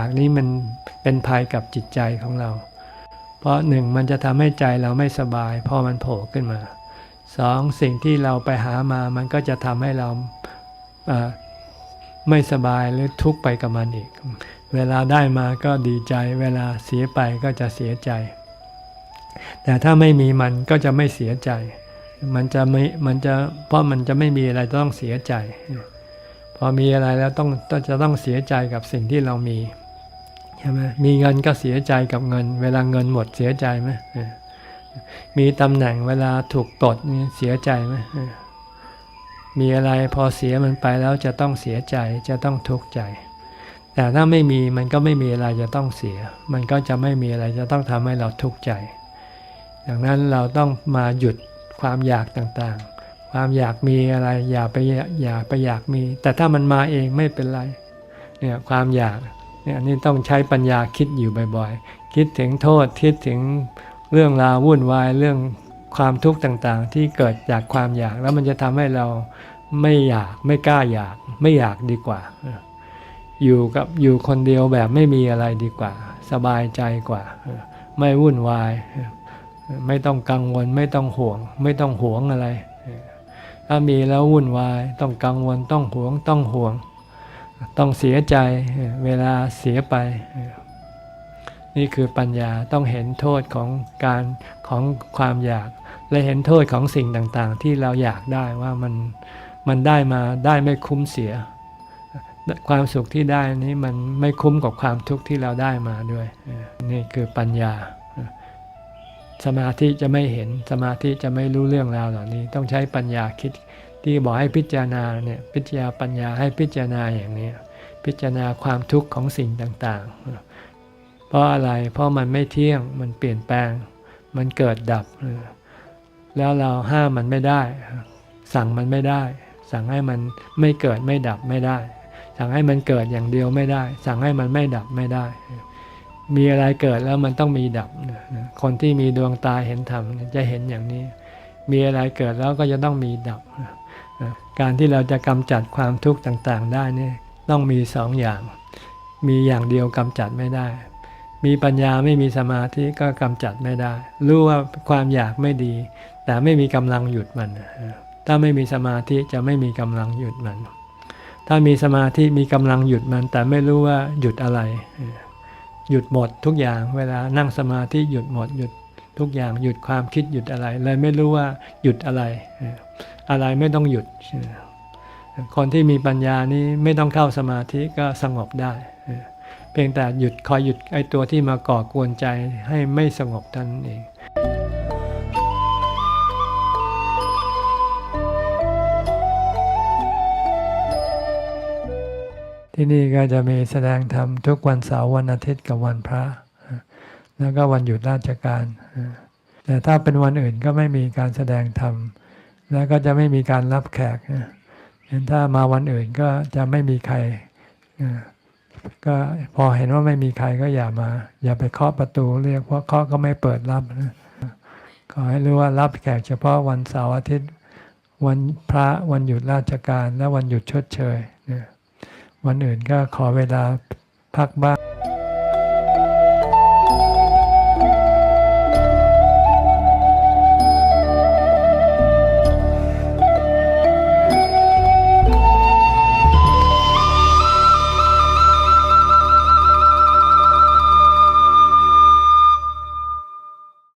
ากนี้มันเป็นภัยกับจิตใจของเรา เพราะหนึ่งมันจะทำให้ใจเราไม่สบายพอมันโผล่ขึ้นมาสองสิ่งที่เราไปหามามันก็จะทำให้เราไม่สบายหรือทุกข์ไปกับมันอีก เวลาได้มาก็ดีใจ เวลาเสียไปก็จะเสียใจ แต่ถ้าไม่มีมันก็จะไม่เสียใจ มันจะไม่ มันจะ เพราะมันจะไม่มีอะไรต้องเสียใจ พอมีอะไรแล้วต้องจะต้องเสียใจกับสิ่งที่เรามี ช่ไหมมีเงินก็เสียใจกับเงิน เวลาเงินหมดเสียใจไหมมีตำแหน่งเวลาถูกตดนี่เสียใจไหมมีอะไรพอเสียมันไปแล้วจะต้องเสียใจจะต้องทุกข์ใจ แต่ถ้าไม่มีมันก็ไม่มีอะไรจะต้องเสีย มันก็จะไม่มีอะไรจะต้องทำให้เราทุกข์ใจ ดังนั้นเราต้องมาหยุดความอยากต่างๆ ความอยากมีอะไรอย่าไปอย่าไปอยากมี แต่ถ้ามันมาเองไม่เป็นไรเนี่ยความอยาก เนี่ยนี่ต้องใช้ปัญญาคิดอยู่บ่อยๆ คิดถึงโทษคิดถึงเรื่องราววุ่นวายเรื่องความทุกข์ต่างๆ ที่เกิดจากความอยาก แล้วมันจะทำให้เราไม่อยากไม่กล้าอยากไม่อยากดีกว่า อยู่กับอยู่คนเดียวแบบไม่มีอะไรดีกว่า สบายใจกว่า ไม่วุ่นวาย ไม่ต้องกังวลไม่ต้องห่วง ไม่ต้องหวงอะไร ถ้ามีแล้ววุ่นวาย ต้องกังวลต้องหวงต้องห่วง ต้องเสียใจเวลาเสียไป นี่คือปัญญาต้องเห็นโทษของการของความอยาก และเห็นโทษของสิ่งต่างๆ ที่เราอยากได้ว่ามันมันได้มาได้ไม่คุ้มเสีย ความสุขที่ได้นี้มันไม่คุ้มกับความทุกข์ที่เราได้มาด้วย นี่คือปัญญา สมาธิจะไม่เห็นสมาธิจะไม่รู้เรื่องราวเหล่านี้ ต้องใช้ปัญญาคิด ที่บอกให้พิจารณาเนี่ยพิจารณาปัญญาให้พิจารณาอย่างนี้ พิจารณาความทุกข์ของสิ่งต่างๆ เพราะอะไรเพราะมันไม่เที่ยงมันเปลี่ยนแปลง มันเกิดดับ แล้วเราห้ามมันไม่ได้ สั่งมันไม่ได้ สั่งให้มันไม่เกิดไม่ดับไม่ได้ สั่งให้มันเกิดอย่างเดียวไม่ได้ สั่งให้มันไม่ดับไม่ได้มีอะไรเกิดแล้วมันต้องมีดับ คนที่มีดวงตาเห็นธรรมจะเห็นอย่างนี้ มีอะไรเกิดแล้วก็จะต้องมีดับ การที่เราจะกำจัดความทุกข์ต่างๆ ได้นี่ต้องมีสองอย่าง มีอย่างเดียวกำจัดไม่ได้ มีปัญญาไม่มีสมาธิก็กำจัดไม่ได้ รู้ว่าความอยากไม่ดี แต่ไม่มีกำลังหยุดมัน ถ้าไม่มีสมาธิจะไม่มีกำลังหยุดมัน ถ้ามีสมาธิมีกำลังหยุดมัน แต่ไม่รู้ว่าหยุดอะไร หยุดหมดทุกอย่างเวลานั่งสมาธิหยุดหมดหยุด ทุกอย่างหยุดความคิดหยุดอะไรเลยไม่รู้ว่าหยุดอะไร อะไรไม่ต้องหยุด คนที่มีปัญญานี้ไม่ต้องเข้าสมาธิก็สงบได้ เพียงแต่หยุดคอยหยุดไอ้ตัวที่มาก่อกวนใจให้ไม่สงบท่านเองที่นี่ก็จะมีแสดงธรรมทุกวันเสาร์วันอาทิตย์กับวันพระ แล้วก็วันหยุดราชการ แต่ถ้าเป็นวันอื่นก็ไม่มีการแสดงธรรม แล้วก็จะไม่มีการรับแขกเห็นถ้ามาวันอื่นก็จะไม่มีใคร ก็พอเห็นว่าไม่มีใครก็อย่ามา อย่าไปเคาะประตูเรียกเพราะเคาะก็ไม่เปิดรับนะขอให้รู้ว่ารับแขกเฉพาะวันเสาร์อาทิตย์ วันพระวันหยุดราชการ และวันหยุดชดเชยวันอื่นก็ขอเวลาพักบ้าง